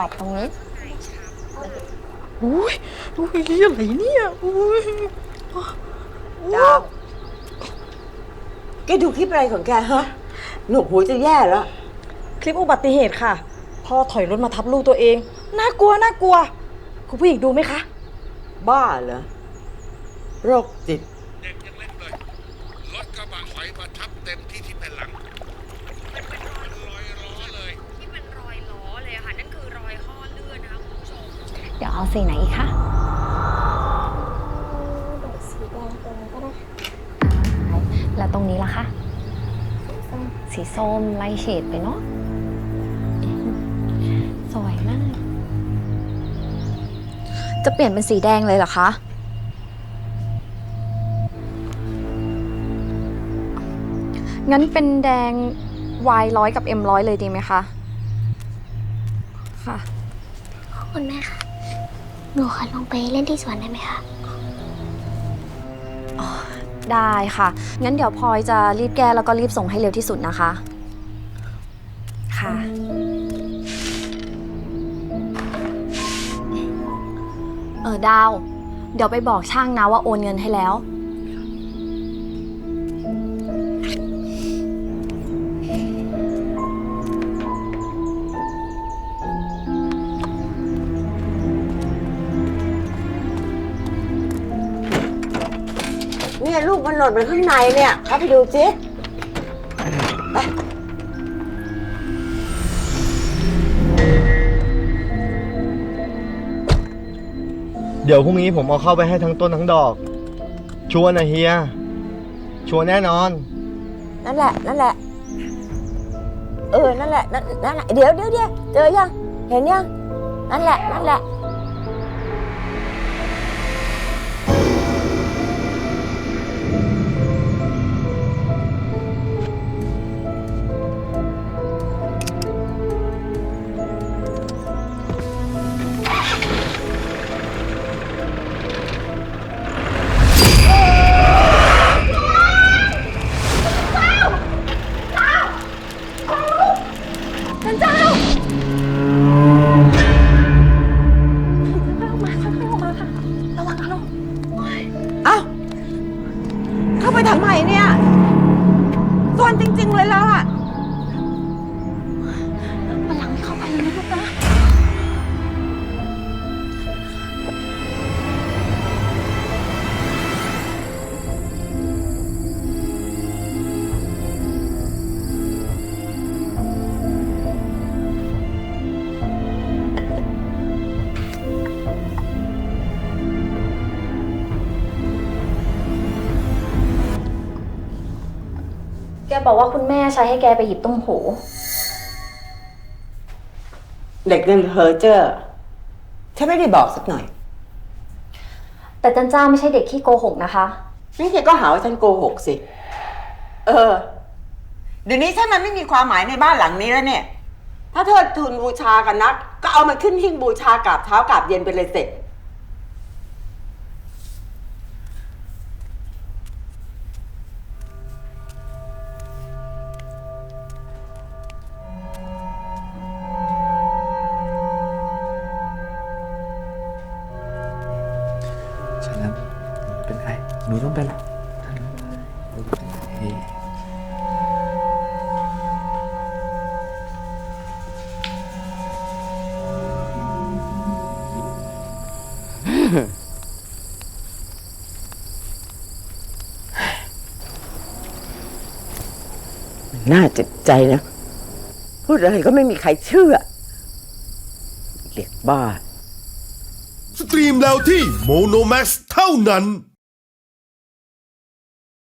อบตรงนี้อุ้ยอุ้ยอะไรเนี่ยอุ้ยดาวแกดูคลิปอะไรของแกฮะ หนูหูจะแย่แล้ว คลิปอุบัติเหตุค่ะ พ่อถอยรถมาทับลูกตัวเอง น่ากลัวน่ากลัว คุณผู้หญิงดูไหมคะ บ้าเหรอ โรคจิต เด็กยังเล็กเลย รถกระบะถอยมาทับเต็มที่ที่เป็นหลัง เดี๋ยวเอาสีไหนอีกคะสีแดงตรงนี้ก็ได้อ่าแล้วตรงนี้ล่ะคะสีส้มไล่เฉดไปเนาะสวยมาก จะเปลี่ยนเป็นสีแดงเลยเหรอคะ งั้นเป็นแดง Y ร้อยกับ M ร้อยเลยดีไหมคะ ค่ะคุณแม่คะ หนูขอลงไปเล่นที่สวนได้ไหมคะ ได้ค่ะ งั้นเดี๋ยวพลอยจะรีบแก้แล้วก็รีบส่งให้เร็วที่สุดนะคะ ค่ะ เออดาว เดี๋ยวไปบอกช่างนะว่าโอนเงินให้แล้ว ลูกมันหล่นไปข้างในเนี่ยเข้าไปดูสิไปเดี๋ยวพรุ่งนี้ผมเอาเข้าไปให้ทั้งต้นทั้งดอก ชัวร์นะเฮีย ชัวร์แน่นอน นั่นแหละ นั่นแหละ เออ นั่นแหละ นั่นนั่นแหละเดี๋ยวเดี๋ยวเดี๋ยวเจอยัง เห็นยัง นั่นแหละ นั่นแหละ จริง บอกว่าคุณแม่ใช้ให้แกไปหยิบตุ้มหู เด็กเงินเพอเจอร์ฉันไม่ได้บอกสักหน่อย แต่จันจ้าไม่ใช่เด็กขี้โกหกนะคะ นี่แกก็หาว่าฉันโกหกสิ เออ เดี๋ยวนี้ถ้ามันไม่มีความหมายในบ้านหลังนี้แล้วเนี่ย ถ้าเธอทุนบูชากันนัก ก็เอามันขึ้นหิ้งบูชากราบเช้ากราบเย็นไปเลยเสร็จ หนูต้องเป็นเฮ้ยน่าเจ็บใจนะ พูดอะไรก็ไม่มีใครเชื่อ เด็กบ้า สตรีมแล้วที่โมโนแม x เท่านั้น